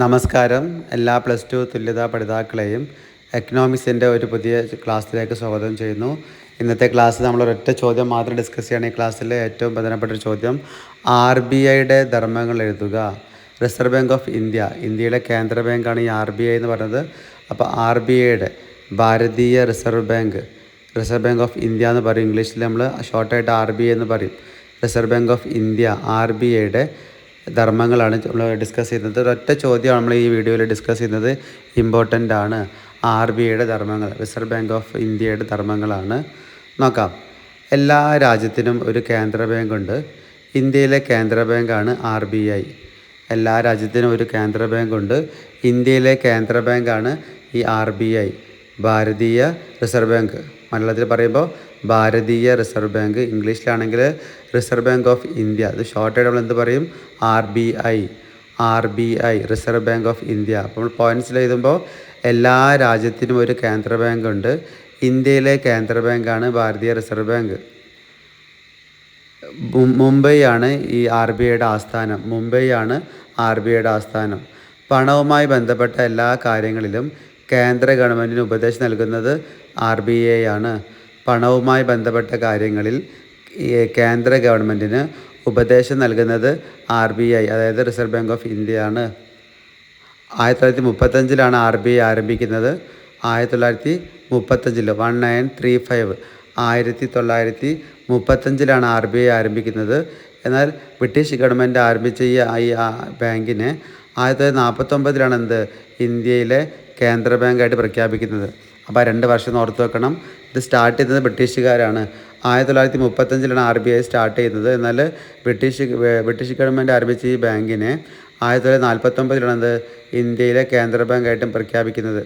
നമസ്കാരം. എല്ലാ plus two തുല്യതാ പഠിതാക്കളെയും എക്കണോമിക്സിന്റെ ഒരു പുതിയ ക്ലാസ്സിലേക്ക് സ്വാഗതം ചെയ്യുന്നു. ഇന്നത്തെ ക്ലാസ്സിൽ നമ്മൾ ഒരൊറ്റ ചോദ്യം മാത്രം ഡിസ്കസ് ചെയ്യണം. ഈ ക്ലാസ്സിലെ ഏറ്റവും പ്രധാനപ്പെട്ട ഒരു ചോദ്യം ആർ ബി ഐയുടെ ധർമ്മങ്ങൾ എഴുതുക. റിസർവ് ബാങ്ക് ഓഫ് ഇന്ത്യ ഇന്ത്യയുടെ കേന്ദ്ര ബാങ്കാണ് ഈ ആർ ബി ഐ എന്ന് പറയുന്നത്. അപ്പോൾ ആർ ബി ഐയുടെ Bharatiya reserve bank reserve bank of India എന്ന് പറയും. ഇംഗ്ലീഷിൽ നമ്മൾ ഷോർട്ടായിട്ട് ആർ ബി ഐ എന്ന് പറയും. Reserve bank of India R B ഐയുടെ ധർമ്മങ്ങളാണ് നമ്മൾ ഡിസ്കസ് ചെയ്യുന്നത്. ഒരൊറ്റ ചോദ്യമാണ് നമ്മൾ ഈ വീഡിയോയിൽ ഡിസ്കസ് ചെയ്യുന്നത്. ഇമ്പോർട്ടന്റ് ആണ്. ആർ ബി ഐയുടെ ധർമ്മങ്ങൾ റിസർവ് ബാങ്ക് ഓഫ് ഇന്ത്യയുടെ ധർമ്മങ്ങളാണ്. നോക്കാം. എല്ലാ രാജ്യത്തിനും ഒരു കേന്ദ്ര ബാങ്കുണ്ട് ഇന്ത്യയിലെ കേന്ദ്ര ബാങ്കാണ് ആർ ബി ഐ എല്ലാ രാജ്യത്തിനും ഒരു കേന്ദ്ര ബാങ്കുണ്ട് ഇന്ത്യയിലെ കേന്ദ്ര ബാങ്കാണ് ഈ R B I Bharatiya reserve bank മലയാളത്തിൽ പറയുമ്പോൾ ഭാരതീയ റിസർവ് ബാങ്ക് ഇംഗ്ലീഷിലാണെങ്കിൽ റിസർവ് ബാങ്ക് ഓഫ് ഇന്ത്യ. അത് ഷോർട്ടായിട്ട് നമ്മൾ എന്ത് പറയും? R B I. R B I reserve bank of India. അപ്പോൾ പോയിന്റ്സിൽ എഴുതുമ്പോൾ എല്ലാ രാജ്യത്തിനും ഒരു കേന്ദ്ര ബാങ്ക് ഉണ്ട്. ഇന്ത്യയിലെ കേന്ദ്ര ബാങ്കാണ് ഭാരതീയ റിസർവ് ബാങ്ക്. മുംബൈ മുംബൈയാണ് ഈ ആർ ബി ഐയുടെ ആസ്ഥാനം. മുംബൈയാണ് ആർ ബി ഐയുടെ ആസ്ഥാനം. പണവുമായി ബന്ധപ്പെട്ട എല്ലാ കാര്യങ്ങളിലും കേന്ദ്ര ഗവൺമെന്റിന് ഉപദേശം നൽകുന്നത് ആർ ബി ഐ ആണ്. പണവുമായി ബന്ധപ്പെട്ട കാര്യങ്ങളിൽ കേന്ദ്ര ഗവൺമെന്റിന് ഉപദേശം നൽകുന്നത് ആർ ബി ഐ അതായത് റിസർവ് ബാങ്ക് ഓഫ് ഇന്ത്യ ആണ്. ആയിരത്തി തൊള്ളായിരത്തി മുപ്പത്തഞ്ചിലാണ് ആർ ബി ഐ ആരംഭിക്കുന്നത്. ആയിരത്തി തൊള്ളായിരത്തി മുപ്പത്തഞ്ചിൽ വൺ നയൻ ത്രീ ഫൈവ് ആയിരത്തി തൊള്ളായിരത്തി മുപ്പത്തഞ്ചിലാണ് ആർ ബി ഐ ആരംഭിക്കുന്നത്. എന്നാൽ ബ്രിട്ടീഷ് ഗവൺമെന്റ് ആരംഭിച്ച ഈ ബാങ്കിനെ ആയിരത്തി തൊള്ളായിരത്തി നാൽപ്പത്തൊമ്പതിലാണ് എന്ത്? ഇന്ത്യയിലെ കേന്ദ്ര ബാങ്കായിട്ട് പ്രഖ്യാപിക്കുന്നത്. അപ്പോൾ രണ്ട് വർഷം ഓർത്ത് വെക്കണം. ഇത് സ്റ്റാർട്ട് ചെയ്തത് ബ്രിട്ടീഷുകാരാണ്. ആയിരത്തി തൊള്ളായിരത്തി മുപ്പത്തഞ്ചിലാണ് ആർ ബി ഐ സ്റ്റാർട്ട് ചെയ്യുന്നത്. എന്നാൽ ബ്രിട്ടീഷ് ബ്രിട്ടീഷ് ഗവൺമെന്റ് ആരംഭിച്ച ഈ ബാങ്കിനെ ആയിരത്തി തൊള്ളായിരത്തി നാൽപ്പത്തൊമ്പതിലാണ് അത് ഇന്ത്യയിലെ കേന്ദ്ര ബാങ്കായിട്ടും പ്രഖ്യാപിക്കുന്നത്.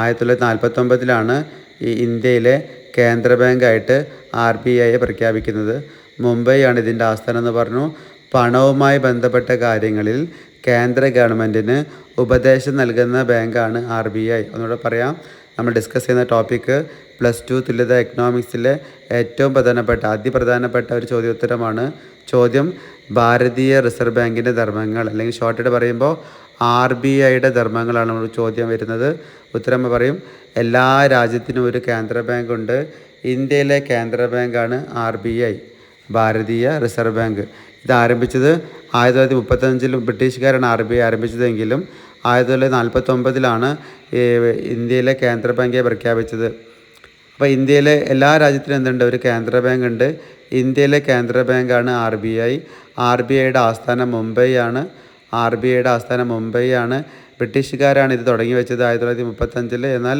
ആയിരത്തി തൊള്ളായിരത്തി നാൽപ്പത്തൊമ്പതിലാണ് ഈ ഇന്ത്യയിലെ കേന്ദ്ര ബാങ്കായിട്ട് ആർ ബി ഐയെ പ്രഖ്യാപിക്കുന്നത്. മുംബൈയാണ് ഇതിന്റെ ആസ്ഥാനം എന്ന് പറഞ്ഞു. പണവുമായി ബന്ധപ്പെട്ട കാര്യങ്ങളിൽ കേന്ദ്ര ഗവൺമെന്റിന് ഉപദേശം നൽകുന്ന ബാങ്കാണ് ആർ ബി ഐ. ഒന്നുകൂടെ പറയാം. നമ്മൾ ഡിസ്കസ് ചെയ്യുന്ന ടോപ്പിക്ക് പ്ലസ് ടു തുല്യത എക്കണോമിക്സിലെ ഏറ്റവും പ്രധാനപ്പെട്ട അതിപ്രധാനപ്പെട്ട ഒരു ചോദ്യോത്തരമാണ് ചോദ്യം ഭാരതീയ റിസർവ് ബാങ്കിന്റെ ധർമ്മങ്ങൾ. അല്ലെങ്കിൽ ഷോർട്ടായിട്ട് പറയുമ്പോൾ ആർ ബി ഐയുടെ ധർമ്മങ്ങളാണ് നമ്മൾ ചോദ്യം വരുന്നത്. ഉത്തരം പറയും എല്ലാ രാജ്യത്തിനും ഒരു കേന്ദ്ര ബാങ്ക് ഉണ്ട്. ഇന്ത്യയിലെ കേന്ദ്ര ബാങ്കാണ് R B I Bharatiya reserve bank ഇത് ആരംഭിച്ചത് ആയിരത്തി തൊള്ളായിരത്തി മുപ്പത്തഞ്ചിൽ ബ്രിട്ടീഷുകാരാണ് ആർ ബി ഐ ആരംഭിച്ചതെങ്കിലും ആയിരത്തി തൊള്ളായിരത്തി നാൽപ്പത്തൊമ്പതിലാണ് ഇന്ത്യയിലെ കേന്ദ്ര ബാങ്കെ പ്രഖ്യാപിച്ചത്. അപ്പോൾ ഇന്ത്യയിലെ എല്ലാ രാജ്യത്തിനും എന്തുണ്ട്? ഒരു കേന്ദ്ര ബാങ്ക് ഉണ്ട്. ഇന്ത്യയിലെ കേന്ദ്ര ബാങ്കാണ് R B I. R B ഐയുടെ ആസ്ഥാനം മുംബൈ ആണ് ആർ ബി ഐയുടെ ആസ്ഥാനം മുംബൈ ആണ് ബ്രിട്ടീഷുകാരാണ് ഇത് തുടങ്ങി വെച്ചത് ആയിരത്തി തൊള്ളായിരത്തി മുപ്പത്തഞ്ചിൽ എന്നാൽ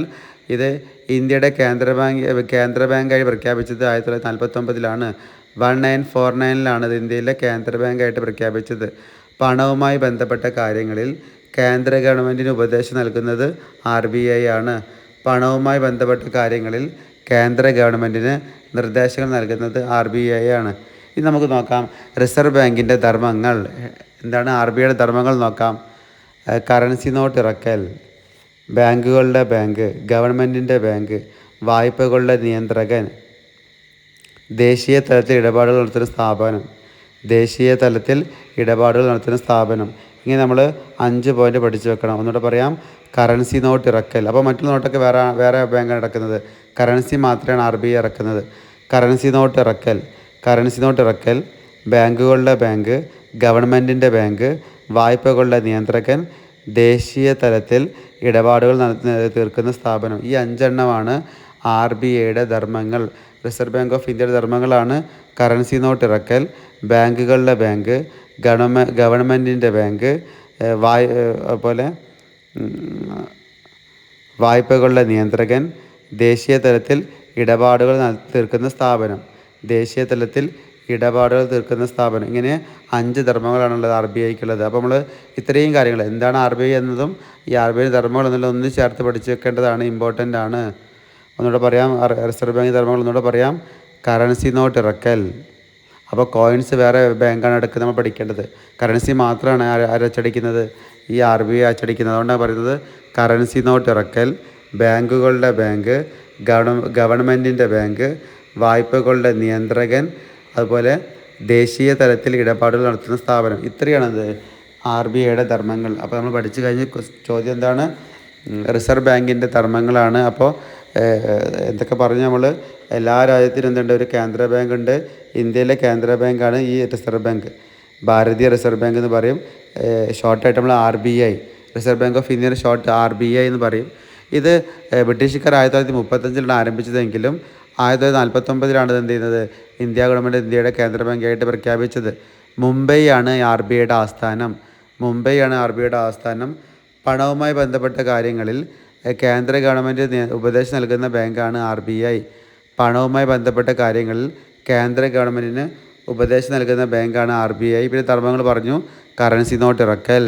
ഇത് ഇന്ത്യയുടെ കേന്ദ്ര ബാങ്ക് കേന്ദ്ര ബാങ്കായി പ്രഖ്യാപിച്ചത് ആയിരത്തി തൊള്ളായിരത്തി നാൽപ്പത്തൊമ്പതിലാണ് വൺ നയൻ ഫോർ നയനിലാണ് ഇത് ഇന്ത്യയിലെ കേന്ദ്ര ബാങ്കായിട്ട് പ്രഖ്യാപിച്ചത്. പണവുമായി ബന്ധപ്പെട്ട കാര്യങ്ങളിൽ കേന്ദ്ര ഗവൺമെന്റിന് ഉപദേശം നൽകുന്നത് ആർ ബി ഐ ആണ്. പണവുമായി ബന്ധപ്പെട്ട കാര്യങ്ങളിൽ കേന്ദ്ര ഗവൺമെന്റിന് നിർദ്ദേശങ്ങൾ നൽകുന്നത് ആർ ബി ഐ ആണ്. ഇനി നമുക്ക് നോക്കാം. റിസർവ് ബാങ്കിന്റെ ധർമ്മങ്ങൾ എന്താണ് ആർ ബി ഐയുടെ ധർമ്മങ്ങൾ നോക്കാം. കറൻസി നോട്ട് ഇറക്കൽ ബാങ്കുകളുടെ ബാങ്ക് ഗവൺമെന്റിന്റെ ബാങ്ക് വായ്പകളുടെ നിയന്ത്രകൻ ദേശീയ തലത്തിൽ ഇടപാടുകൾ നടത്തുന്ന സ്ഥാപനം. ദേശീയ തലത്തിൽ ഇടപാടുകൾ നടത്തുന്ന സ്ഥാപനം. ഇങ്ങനെ നമ്മൾ അഞ്ച് പോയിന്റ് പഠിച്ചു വെക്കണം. ഒന്നുകൂടെ പറയാം. കറൻസി നോട്ട് ഇറക്കൽ. അപ്പോൾ മറ്റുള്ള നോട്ടൊക്കെ വേറെ വേറെ ബാങ്കാണ് ഇറക്കുന്നത്. കറൻസി മാത്രമാണ് ആർ ബി ഐ ഇറക്കുന്നത്. കറൻസി നോട്ട് ഇറക്കൽ. കറൻസി നോട്ട് ഇറക്കൽ. ബാങ്കുകളുടെ ബാങ്ക് ഗവൺമെന്റിന്റെ ബാങ്ക് വായ്പകളുടെ നിയന്ത്രകൻ ദേശീയ തലത്തിൽ ഇടപാടുകൾ നടത്തുന്ന തീർക്കുന്ന സ്ഥാപനം. ഈ അഞ്ചെണ്ണമാണ് ആർ ബി ഐയുടെ ധർമ്മങ്ങൾ റിസർവ് ബാങ്ക് ഓഫ് ഇന്ത്യയുടെ ധർമ്മങ്ങളാണ് കറൻസി നോട്ട് ഇറക്കൽ ബാങ്കുകളുടെ ബാങ്ക് ഗവൺമെ ഗവൺമെന്റിന്റെ ബാങ്ക് വായ് അതുപോലെ വായ്പകളുടെ നിയന്ത്രകൻ ദേശീയ തലത്തിൽ ഇടപാടുകൾ തീർക്കുന്ന സ്ഥാപനം ദേശീയ തലത്തിൽ ഇടപാടുകൾ തീർക്കുന്ന സ്ഥാപനം ഇങ്ങനെ അഞ്ച് ധർമ്മങ്ങളാണുള്ളത് ആർ ബി ഐക്കുള്ളത്. അപ്പോൾ നമ്മൾ ഇത്രയും കാര്യങ്ങൾ എന്താണ് ആർ ബി ഐ എന്നതും ഈ ആർ ബി ഐ ധർമ്മങ്ങൾ എന്നുള്ളത് ഒന്ന് ചേർത്ത് പഠിച്ചു വെക്കേണ്ടതാണ് ഇമ്പോർട്ടന്റ് ആണ്. ഒന്നുകൂടെ പറയാം. റിസർവ് ബാങ്ക് ധർമ്മങ്ങൾ ഒന്നുകൂടെ പറയാം. കറൻസി നോട്ട് ഇറക്കൽ. അപ്പോൾ കോയിൻസ് വേറെ ബാങ്കാണ് എടുക്കുന്നത് നമ്മൾ പഠിക്കേണ്ടത്. കറൻസി മാത്രമാണ് അരച്ചടിക്കുന്നത് ഈ ആർ ബി ഐ അച്ചടിക്കുന്നത്. അതുകൊണ്ടാണ് പറയുന്നത് കറൻസി നോട്ട് ഇറക്കൽ ബാങ്കുകളുടെ ബാങ്ക് ഗവൺ ഗവൺമെന്റിന്റെ ബാങ്ക് വായ്പകളുടെ നിയന്ത്രകൻ അതുപോലെ ദേശീയ തലത്തിൽ ഇടപാടുകൾ നടത്തുന്ന സ്ഥാപനം. ഇത്രയാണത് ആർ ബി ഐയുടെ ധർമ്മങ്ങൾ. അപ്പോൾ നമ്മൾ പഠിച്ചു കഴിഞ്ഞ് ചോദ്യം എന്താണ്? റിസർവ് ബാങ്കിന്റെ ധർമ്മങ്ങളാണ്. അപ്പോൾ എന്തൊക്കെ പറഞ്ഞു നമ്മൾ എല്ലാ രാജ്യത്തിനും എന്തുണ്ട്? ഒരു കേന്ദ്ര ബാങ്ക് ഉണ്ട് ഇന്ത്യയിലെ കേന്ദ്ര ബാങ്കാണ് ഈ reserve bank. Bharatiya reserve bank എന്ന് പറയും. ഷോർട്ടായിട്ട് നമ്മൾ R B I reserve bank of ഇന്ത്യയുടെ ഷോർട്ട് ആർ ബി ഐ എന്ന് പറയും. ഇത് ബ്രിട്ടീഷുകാർ ആയിരത്തി തൊള്ളായിരത്തി മുപ്പത്തഞ്ചിലാണ് ആരംഭിച്ചതെങ്കിലും ആയിരത്തി തൊള്ളായിരത്തി നാൽപ്പത്തൊമ്പതിലാണ് ഇത് എന്ത് ചെയ്യുന്നത്? ഇന്ത്യ ഗവൺമെന്റ് ഇന്ത്യയുടെ കേന്ദ്ര ബാങ്കായിട്ട് പ്രഖ്യാപിച്ചത്. മുംബൈയാണ് ആർ ബി ഐയുടെ ആസ്ഥാനം. മുംബൈയാണ് ആർ ബി ഐയുടെ ആസ്ഥാനം. പണവുമായി ബന്ധപ്പെട്ട കാര്യങ്ങളിൽ കേന്ദ്ര ഗവൺമെന്റ് ഉപദേശം നൽകുന്ന ബാങ്കാണ് ആർ ബി ഐ. പണവുമായി ബന്ധപ്പെട്ട കാര്യങ്ങളിൽ കേന്ദ്ര ഗവൺമെന്റിന് ഉപദേശം നൽകുന്ന ബാങ്കാണ് ആർ ബി ഐ. പിന്നെ ധർമ്മങ്ങൾ പറഞ്ഞു കറൻസി നോട്ട് ഇറക്കൽ.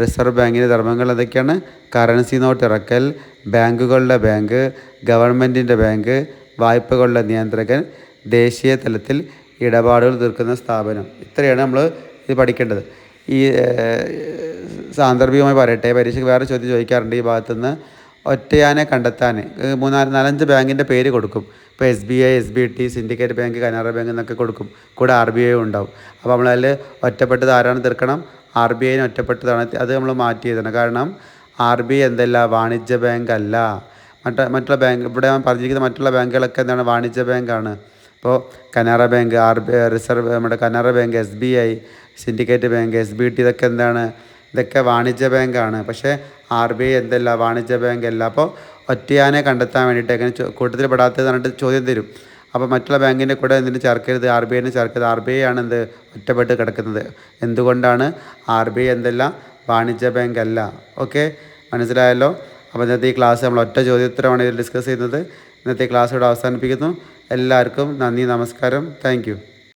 റിസർവ് ബാങ്കിന്റെ ധർമ്മങ്ങൾ എന്തൊക്കെയാണ്? കറൻസി നോട്ട് ഇറക്കൽ. ബാങ്കുകളുടെ ബാങ്ക് ഗവൺമെന്റിന്റെ ബാങ്ക് വായ്പകളുടെ നിയന്ത്രകൻ ദേശീയ തലത്തിൽ ഇടപാടുകൾ തീർക്കുന്ന സ്ഥാപനം. ഇത്രയാണ് നമ്മൾ ഇത് പഠിക്കേണ്ടത്. ഈ സാന്ദർഭികമായി പറയട്ടെ. പരീക്ഷയ്ക്ക് വേറെ ചോദ്യം ചോദിക്കാറുണ്ട് ഈ ഭാഗത്തുനിന്ന്. ഒറ്റയാനെ കണ്ടെത്താൻ മൂന്നാൽ നാലഞ്ച് ബാങ്കിന്റെ പേര് കൊടുക്കും. ഇപ്പോൾ S B I S B T syndicate bank Canara bank എന്നൊക്കെ കൊടുക്കും. കൂടെ ആർ ബി ഐ ഉണ്ടാവും. അപ്പോൾ നമ്മളതിൽ ഒറ്റപ്പെട്ടത് ആരാണ് തീർക്കണം? ആർ ബി ഐന് ഒറ്റപ്പെട്ടതാണ്. അത് നമ്മൾ മാറ്റി എഴുതണം. കാരണം ആർ ബി ഐ എന്തല്ല? വാണിജ്യ ബാങ്ക് അല്ല. മറ്റ മറ്റുള്ള ബാങ്ക് ഇവിടെ പറഞ്ഞിരിക്കുന്ന മറ്റുള്ള ബാങ്കുകളൊക്കെ എന്താണ്? വാണിജ്യ ബാങ്കാണ്. ഇപ്പോൾ Canara bank R B reserve നമ്മുടെ Canara bank S B I syndicate bank S B T ഇതൊക്കെ എന്താണ്? ഇതൊക്കെ വാണിജ്യ ബാങ്കാണ്. പക്ഷേ ആർ ബി ഐ എന്തല്ല വാണിജ്യ ബാങ്ക് അല്ല അപ്പോൾ ഒറ്റയാനെ കണ്ടെത്താൻ വേണ്ടിയിട്ട് എങ്ങനെ കൂട്ടത്തിൽ പെടാത്തത് പറഞ്ഞിട്ട് ചോദ്യം തരും. അപ്പോൾ മറ്റുള്ള ബാങ്കിന്റെ കൂടെ എന്തിനു ചേർക്കരുത്? ആർ ബി ഐനെ ചേർക്കരുത്. ആർ ബി ഐ ആണ് എന്ത് ഒറ്റപ്പെട്ട് കിടക്കുന്നത്. എന്തുകൊണ്ടാണ് ആർ ബി ഐ എന്തല്ല വാണിജ്യ ബാങ്ക് അല്ല? ഓക്കെ? മനസ്സിലായല്ലോ? അപ്പോൾ ഇന്നത്തെ ഈ ക്ലാസ് നമ്മൾ ഒറ്റ ചോദ്യോത്തരമാണ് ഇതിൽ ഡിസ്കസ് ചെയ്യുന്നത്. ഇന്നത്തെ ക്ലാസ് ഇവിടെ അവസാനിപ്പിക്കുന്നു. എല്ലാവർക്കും നന്ദി നമസ്കാരം. താങ്ക്